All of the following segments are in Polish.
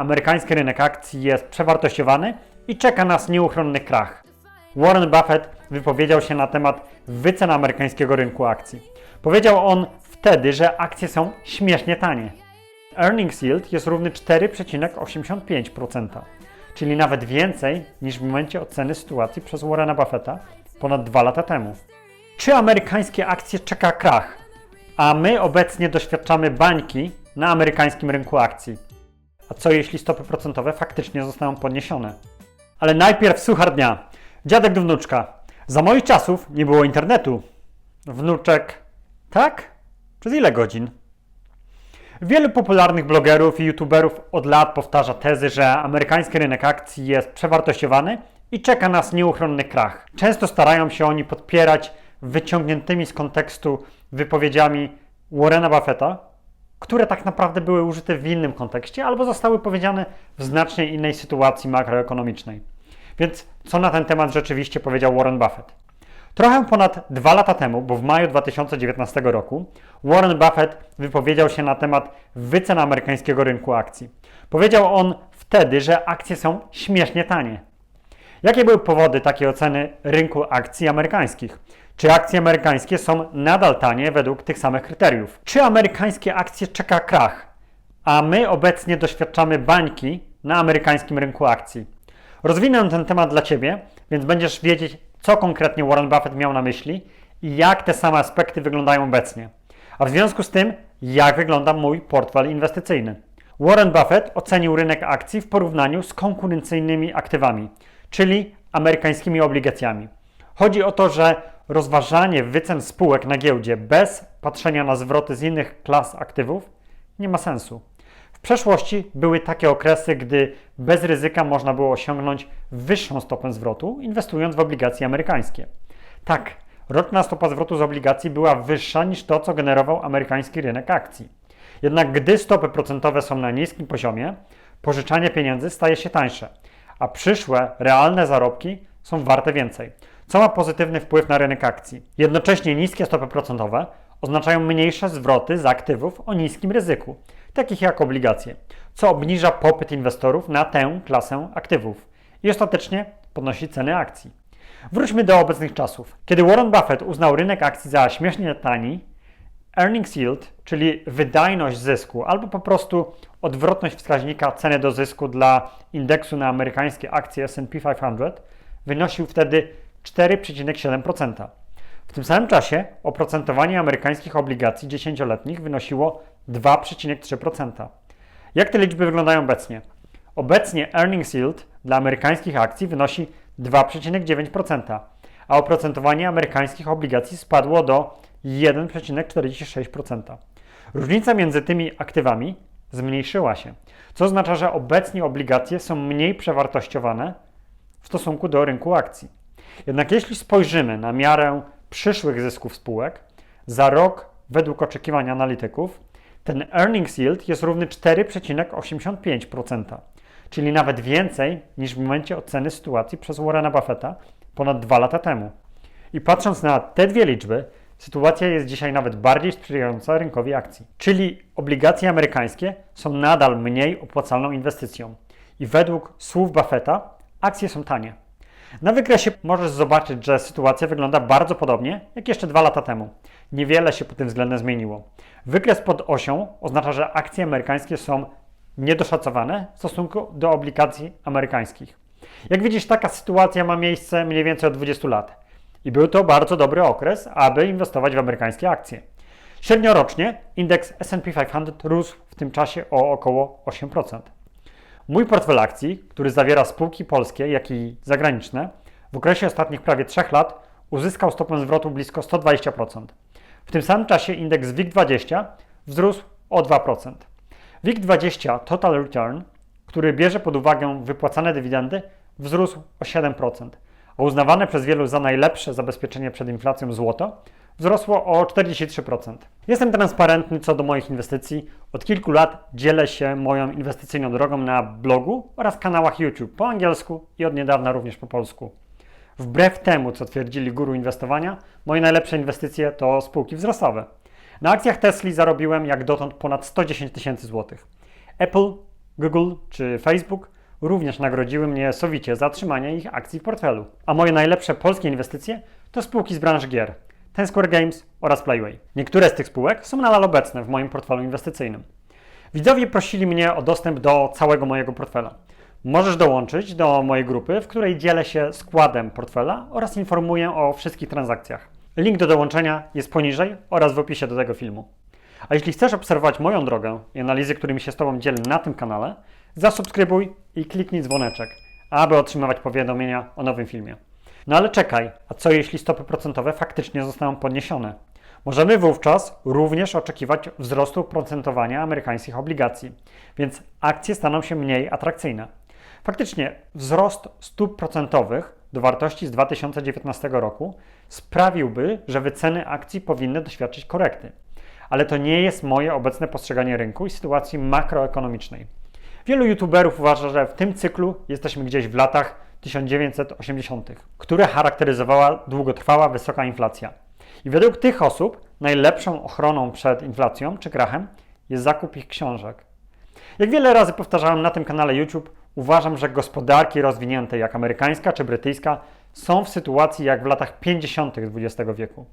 Amerykański rynek akcji jest przewartościowany i czeka nas nieuchronny krach. Warren Buffett wypowiedział się na temat wycen amerykańskiego rynku akcji. Powiedział on wtedy, że akcje są śmiesznie tanie. Earnings yield jest równy 4,85%, czyli nawet więcej niż w momencie oceny sytuacji przez Warrena Buffetta ponad dwa lata temu. Czy amerykańskie akcje czeka krach? A my obecnie doświadczamy bańki na amerykańskim rynku akcji. A co jeśli stopy procentowe faktycznie zostaną podniesione? Ale najpierw suchar dnia. Dziadek do wnuczka. Za moich czasów nie było internetu. Wnuczek, tak? Przez ile godzin? Wielu popularnych blogerów i youtuberów od lat powtarza tezy, że amerykański rynek akcji jest przewartościowany i czeka nas nieuchronny krach. Często starają się oni podpierać wyciągniętymi z kontekstu wypowiedziami Warrena Buffetta, które tak naprawdę były użyte w innym kontekście albo zostały powiedziane w znacznie innej sytuacji makroekonomicznej. Więc co na ten temat rzeczywiście powiedział Warren Buffett? Trochę ponad dwa lata temu, bo w maju 2019 roku, Warren Buffett wypowiedział się na temat wycen amerykańskiego rynku akcji. Powiedział on wtedy, że akcje są śmiesznie tanie. Jakie były powody takiej oceny rynku akcji amerykańskich? Czy akcje amerykańskie są nadal tanie według tych samych kryteriów? Czy amerykańskie akcje czeka krach? A my obecnie doświadczamy bańki na amerykańskim rynku akcji. Rozwinę ten temat dla Ciebie, więc będziesz wiedzieć, co konkretnie Warren Buffett miał na myśli i jak te same aspekty wyglądają obecnie. A w związku z tym, jak wygląda mój portfel inwestycyjny. Warren Buffett ocenił rynek akcji w porównaniu z konkurencyjnymi aktywami, czyli amerykańskimi obligacjami. Chodzi o to, że rozważanie wycen spółek na giełdzie bez patrzenia na zwroty z innych klas aktywów nie ma sensu. W przeszłości były takie okresy, gdy bez ryzyka można było osiągnąć wyższą stopę zwrotu, inwestując w obligacje amerykańskie. Tak, roczna stopa zwrotu z obligacji była wyższa niż to, co generował amerykański rynek akcji. Jednak gdy stopy procentowe są na niskim poziomie, pożyczanie pieniędzy staje się tańsze, a przyszłe, realne zarobki są warte więcej, co ma pozytywny wpływ na rynek akcji. Jednocześnie niskie stopy procentowe oznaczają mniejsze zwroty z aktywów o niskim ryzyku, takich jak obligacje, co obniża popyt inwestorów na tę klasę aktywów i ostatecznie podnosi ceny akcji. Wróćmy do obecnych czasów. Kiedy Warren Buffett uznał rynek akcji za śmiesznie tani, earnings yield, czyli wydajność zysku, albo po prostu odwrotność wskaźnika ceny do zysku dla indeksu na amerykańskie akcje S&P 500, wynosił wtedy 4,7%. W tym samym czasie oprocentowanie amerykańskich obligacji dziesięcioletnich wynosiło 2,3%. Jak te liczby wyglądają obecnie? Obecnie earnings yield dla amerykańskich akcji wynosi 2,9%, a oprocentowanie amerykańskich obligacji spadło do 1,46%. Różnica między tymi aktywami zmniejszyła się, co oznacza, że obecnie obligacje są mniej przewartościowane w stosunku do rynku akcji. Jednak jeśli spojrzymy na miarę przyszłych zysków spółek, za rok według oczekiwań analityków ten earnings yield jest równy 4,85%, czyli nawet więcej niż w momencie oceny sytuacji przez Warrena Buffetta ponad dwa lata temu. I patrząc na te dwie liczby, sytuacja jest dzisiaj nawet bardziej sprzyjająca rynkowi akcji. Czyli obligacje amerykańskie są nadal mniej opłacalną inwestycją. I według słów Buffetta akcje są tanie. Na wykresie możesz zobaczyć, że sytuacja wygląda bardzo podobnie jak jeszcze dwa lata temu. Niewiele się pod tym względem zmieniło. Wykres pod osią oznacza, że akcje amerykańskie są niedoszacowane w stosunku do obligacji amerykańskich. Jak widzisz, taka sytuacja ma miejsce mniej więcej od 20 lat. I był to bardzo dobry okres, aby inwestować w amerykańskie akcje. Średniorocznie indeks S&P 500 rósł w tym czasie o około 8%. Mój portfel akcji, który zawiera spółki polskie, jak i zagraniczne, w okresie ostatnich prawie 3 lat uzyskał stopę zwrotu blisko 120%. W tym samym czasie indeks WIG20 wzrósł o 2%. WIG20 Total Return, który bierze pod uwagę wypłacane dywidendy, wzrósł o 7%, a uznawane przez wielu za najlepsze zabezpieczenie przed inflacją złoto wzrosło o 43%. Jestem transparentny co do moich inwestycji. Od kilku lat dzielę się moją inwestycyjną drogą na blogu oraz kanałach YouTube po angielsku i od niedawna również po polsku. Wbrew temu, co twierdzili guru inwestowania, moje najlepsze inwestycje to spółki wzrostowe. Na akcjach Tesli zarobiłem jak dotąd ponad 110 tysięcy złotych. Apple Google czy Facebook również nagrodziły mnie sowicie za trzymanie ich akcji w portfelu. A moje najlepsze polskie inwestycje to spółki z branży gier. Ten Square Games oraz Playway. Niektóre z tych spółek są nadal obecne w moim portfelu inwestycyjnym. Widzowie prosili mnie o dostęp do całego mojego portfela. Możesz dołączyć do mojej grupy, w której dzielę się składem portfela oraz informuję o wszystkich transakcjach. Link do dołączenia jest poniżej oraz w opisie do tego filmu. A jeśli chcesz obserwować moją drogę i analizy, którymi się z Tobą dzielę na tym kanale, zasubskrybuj i kliknij dzwoneczek, aby otrzymywać powiadomienia o nowym filmie. No ale czekaj, a co jeśli stopy procentowe faktycznie zostaną podniesione? Możemy wówczas również oczekiwać wzrostu procentowania amerykańskich obligacji, więc akcje staną się mniej atrakcyjne. Faktycznie wzrost stóp procentowych do wartości z 2019 roku sprawiłby, że wyceny akcji powinny doświadczyć korekty. Ale to nie jest moje obecne postrzeganie rynku i sytuacji makroekonomicznej. Wielu youtuberów uważa, że w tym cyklu jesteśmy gdzieś w latach 1980., które charakteryzowała długotrwała wysoka inflacja. I według tych osób najlepszą ochroną przed inflacją czy krachem jest zakup ich książek. Jak wiele razy powtarzałem na tym kanale YouTube, uważam, że gospodarki rozwinięte jak amerykańska czy brytyjska są w sytuacji jak w latach 50. XX wieku.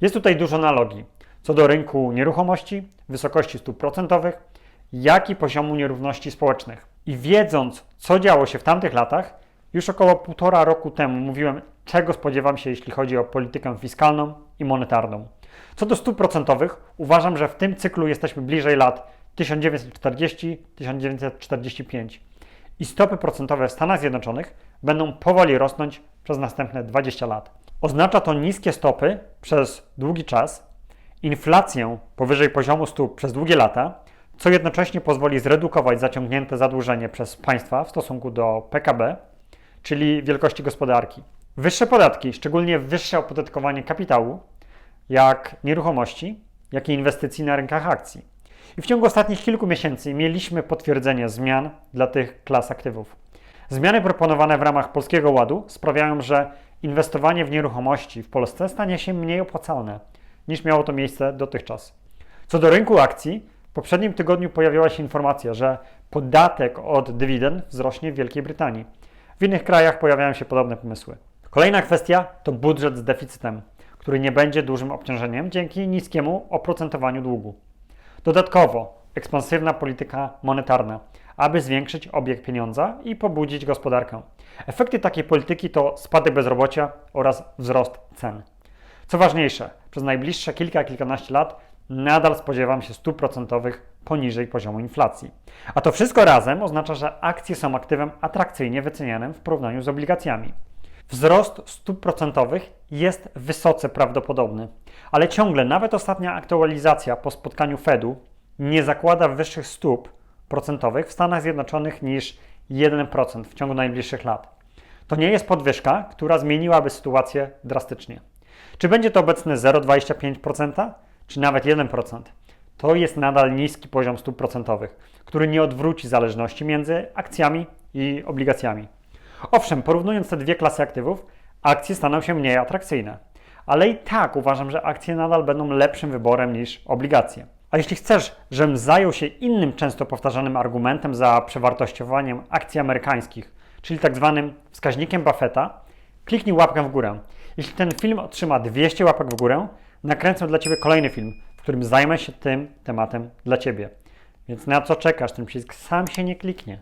Jest tutaj dużo analogii co do rynku nieruchomości, wysokości stóp procentowych, jak i poziomu nierówności społecznych. I wiedząc, co działo się w tamtych latach, już około półtora roku temu mówiłem, czego spodziewam się, jeśli chodzi o politykę fiskalną i monetarną. Co do stóp procentowych, uważam, że w tym cyklu jesteśmy bliżej lat 1940-1945 i stopy procentowe w Stanach Zjednoczonych będą powoli rosnąć przez następne 20 lat. Oznacza to niskie stopy przez długi czas, inflację powyżej poziomu stóp przez długie lata, co jednocześnie pozwoli zredukować zaciągnięte zadłużenie przez państwa w stosunku do PKB, czyli wielkości gospodarki. Wyższe podatki, szczególnie wyższe opodatkowanie kapitału, jak nieruchomości, jak i inwestycji na rynkach akcji. I w ciągu ostatnich kilku miesięcy mieliśmy potwierdzenie zmian dla tych klas aktywów. Zmiany proponowane w ramach Polskiego Ładu sprawiają, że inwestowanie w nieruchomości w Polsce stanie się mniej opłacalne niż miało to miejsce dotychczas. Co do rynku akcji, w poprzednim tygodniu pojawiła się informacja, że podatek od dywidend wzrośnie w Wielkiej Brytanii. W innych krajach pojawiają się podobne pomysły. Kolejna kwestia to budżet z deficytem, który nie będzie dużym obciążeniem dzięki niskiemu oprocentowaniu długu. Dodatkowo ekspansywna polityka monetarna, aby zwiększyć obieg pieniądza i pobudzić gospodarkę. Efekty takiej polityki to spadek bezrobocia oraz wzrost cen. Co ważniejsze, przez najbliższe kilka, kilkanaście lat nadal spodziewam się stóp procentowych poniżej poziomu inflacji. A to wszystko razem oznacza, że akcje są aktywem atrakcyjnie wycenianym w porównaniu z obligacjami. Wzrost stóp procentowych jest wysoce prawdopodobny, ale ciągle nawet ostatnia aktualizacja po spotkaniu Fedu nie zakłada wyższych stóp procentowych w Stanach Zjednoczonych niż 1% w ciągu najbliższych lat. To nie jest podwyżka, która zmieniłaby sytuację drastycznie. Czy będzie to obecne 0,25%, czy nawet 1%? To jest nadal niski poziom stóp procentowych, który nie odwróci zależności między akcjami i obligacjami. Owszem, porównując te dwie klasy aktywów, akcje staną się mniej atrakcyjne, ale i tak uważam, że akcje nadal będą lepszym wyborem niż obligacje. A jeśli chcesz, żebym zajął się innym często powtarzanym argumentem za przewartościowaniem akcji amerykańskich, czyli tak zwanym wskaźnikiem Buffetta, kliknij łapkę w górę. Jeśli ten film otrzyma 200 łapek w górę, nakręcę dla Ciebie kolejny film, w którym zajmę się tym tematem dla Ciebie. Więc na co czekasz? Ten przycisk sam się nie kliknie.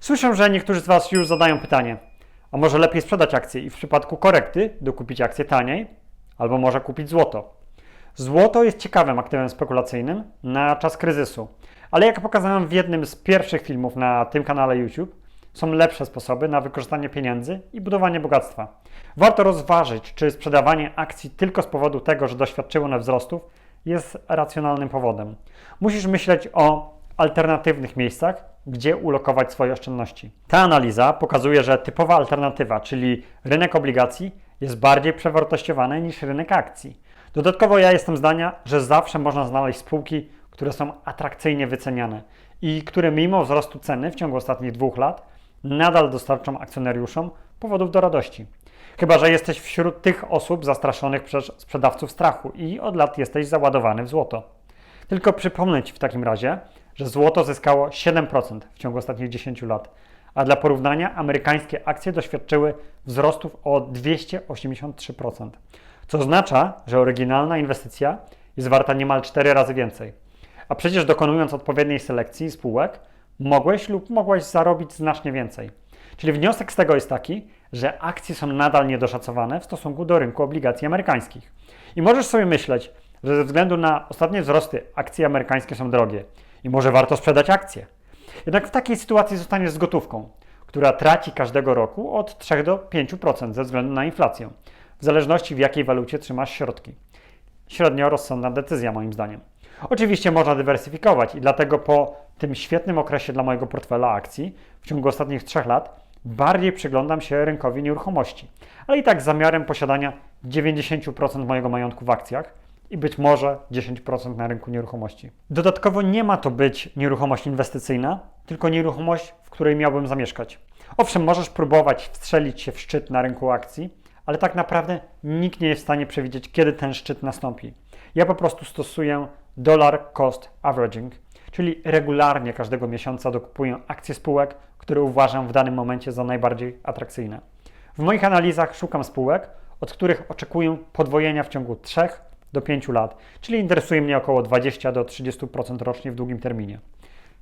Słyszę, że niektórzy z Was już zadają pytanie, a może lepiej sprzedać akcję i w przypadku korekty dokupić akcję taniej, albo może kupić złoto. Złoto jest ciekawym aktywem spekulacyjnym na czas kryzysu, ale jak pokazałem w jednym z pierwszych filmów na tym kanale YouTube, są lepsze sposoby na wykorzystanie pieniędzy i budowanie bogactwa. Warto rozważyć, czy sprzedawanie akcji tylko z powodu tego, że doświadczyły one wzrostów, jest racjonalnym powodem. Musisz myśleć o alternatywnych miejscach, gdzie ulokować swoje oszczędności. Ta analiza pokazuje, że typowa alternatywa, czyli rynek obligacji, jest bardziej przewartościowany niż rynek akcji. Dodatkowo ja jestem zdania, że zawsze można znaleźć spółki, które są atrakcyjnie wyceniane i które mimo wzrostu ceny w ciągu ostatnich dwóch lat nadal dostarczą akcjonariuszom powodów do radości. Chyba, że jesteś wśród tych osób zastraszonych przez sprzedawców strachu i od lat jesteś załadowany w złoto. Tylko przypomnę Ci w takim razie, że złoto zyskało 7% w ciągu ostatnich 10 lat, a dla porównania amerykańskie akcje doświadczyły wzrostów o 283%, co oznacza, że oryginalna inwestycja jest warta niemal 4 razy więcej. A przecież dokonując odpowiedniej selekcji spółek, mogłeś lub mogłaś zarobić znacznie więcej. Czyli wniosek z tego jest taki, że akcje są nadal niedoszacowane w stosunku do rynku obligacji amerykańskich. I możesz sobie myśleć, że ze względu na ostatnie wzrosty akcje amerykańskie są drogie i może warto sprzedać akcje. Jednak w takiej sytuacji zostaniesz z gotówką, która traci każdego roku od 3 do 5% ze względu na inflację, w zależności w jakiej walucie trzymasz środki. Średnio rozsądna decyzja moim zdaniem. Oczywiście można dywersyfikować i dlatego po tym świetnym okresie dla mojego portfela akcji w ciągu ostatnich 3 lat bardziej przyglądam się rynkowi nieruchomości, ale i tak z zamiarem posiadania 90% mojego majątku w akcjach i być może 10% na rynku nieruchomości. Dodatkowo nie ma to być nieruchomość inwestycyjna, tylko nieruchomość, w której miałbym zamieszkać. Owszem, możesz próbować wstrzelić się w szczyt na rynku akcji, ale tak naprawdę nikt nie jest w stanie przewidzieć, kiedy ten szczyt nastąpi. Ja po prostu stosuję dollar cost averaging, czyli regularnie każdego miesiąca dokupuję akcje spółek, które uważam w danym momencie za najbardziej atrakcyjne. W moich analizach szukam spółek, od których oczekuję podwojenia w ciągu 3 do 5 lat, czyli interesuje mnie około 20 do 30% rocznie w długim terminie.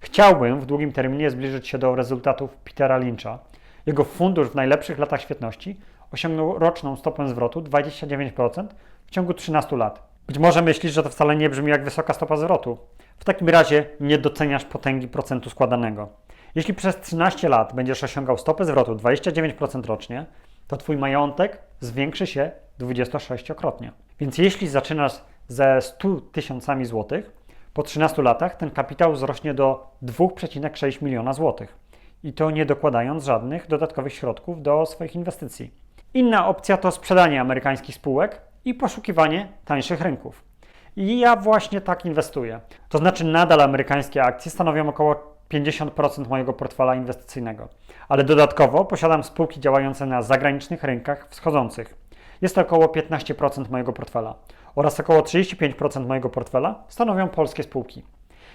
Chciałbym w długim terminie zbliżyć się do rezultatów Petera Lyncha. Jego fundusz w najlepszych latach świetności osiągnął roczną stopę zwrotu 29% w ciągu 13 lat. Być może myślisz, że to wcale nie brzmi jak wysoka stopa zwrotu. W takim razie nie doceniasz potęgi procentu składanego. Jeśli przez 13 lat będziesz osiągał stopę zwrotu 29% rocznie, to Twój majątek zwiększy się 26-krotnie. Więc jeśli zaczynasz ze 100 tysiącami złotych, po 13 latach ten kapitał wzrośnie do 2,6 miliona złotych. I to nie dokładając żadnych dodatkowych środków do swoich inwestycji. Inna opcja to sprzedanie amerykańskich spółek i poszukiwanie tańszych rynków. I ja właśnie tak inwestuję. To znaczy, nadal amerykańskie akcje stanowią około 50% mojego portfela inwestycyjnego, ale dodatkowo posiadam spółki działające na zagranicznych rynkach wschodzących. Jest to około 15% mojego portfela oraz około 35% mojego portfela stanowią polskie spółki.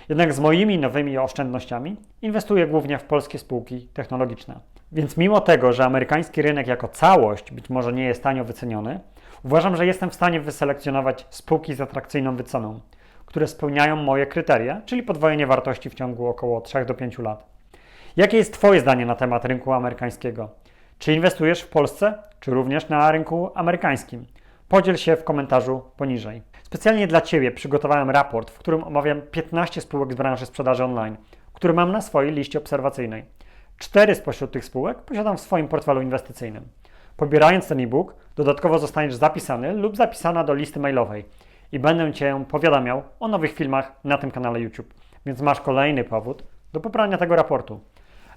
Jednak z moimi nowymi oszczędnościami inwestuję głównie w polskie spółki technologiczne. Więc mimo tego, że amerykański rynek jako całość być może nie jest tanio wyceniony, uważam, że jestem w stanie wyselekcjonować spółki z atrakcyjną wyceną, które spełniają moje kryteria, czyli podwojenie wartości w ciągu około 3 do 5 lat. Jakie jest Twoje zdanie na temat rynku amerykańskiego? Czy inwestujesz w Polsce, czy również na rynku amerykańskim? Podziel się w komentarzu poniżej. Specjalnie dla Ciebie przygotowałem raport, w którym omawiam 15 spółek z branży sprzedaży online, które mam na swojej liście obserwacyjnej. Cztery spośród tych spółek posiadam w swoim portfelu inwestycyjnym. Pobierając ten e-book, dodatkowo zostaniesz zapisany lub zapisana do listy mailowej i będę Cię powiadamiał o nowych filmach na tym kanale YouTube, więc masz kolejny powód do pobrania tego raportu.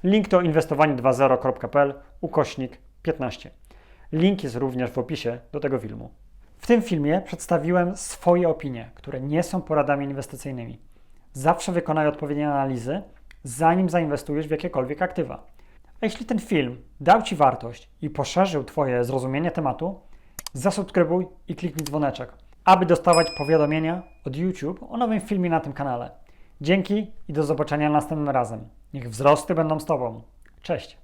Link to inwestowanie20.pl ukośnik 15. Link jest również w opisie do tego filmu. W tym filmie przedstawiłem swoje opinie, które nie są poradami inwestycyjnymi. Zawsze wykonaj odpowiednie analizy, zanim zainwestujesz w jakiekolwiek aktywa. A jeśli ten film dał Ci wartość i poszerzył Twoje zrozumienie tematu, zasubskrybuj i kliknij dzwoneczek, aby dostawać powiadomienia od YouTube o nowym filmie na tym kanale. Dzięki i do zobaczenia następnym razem. Niech wzrosty będą z Tobą. Cześć!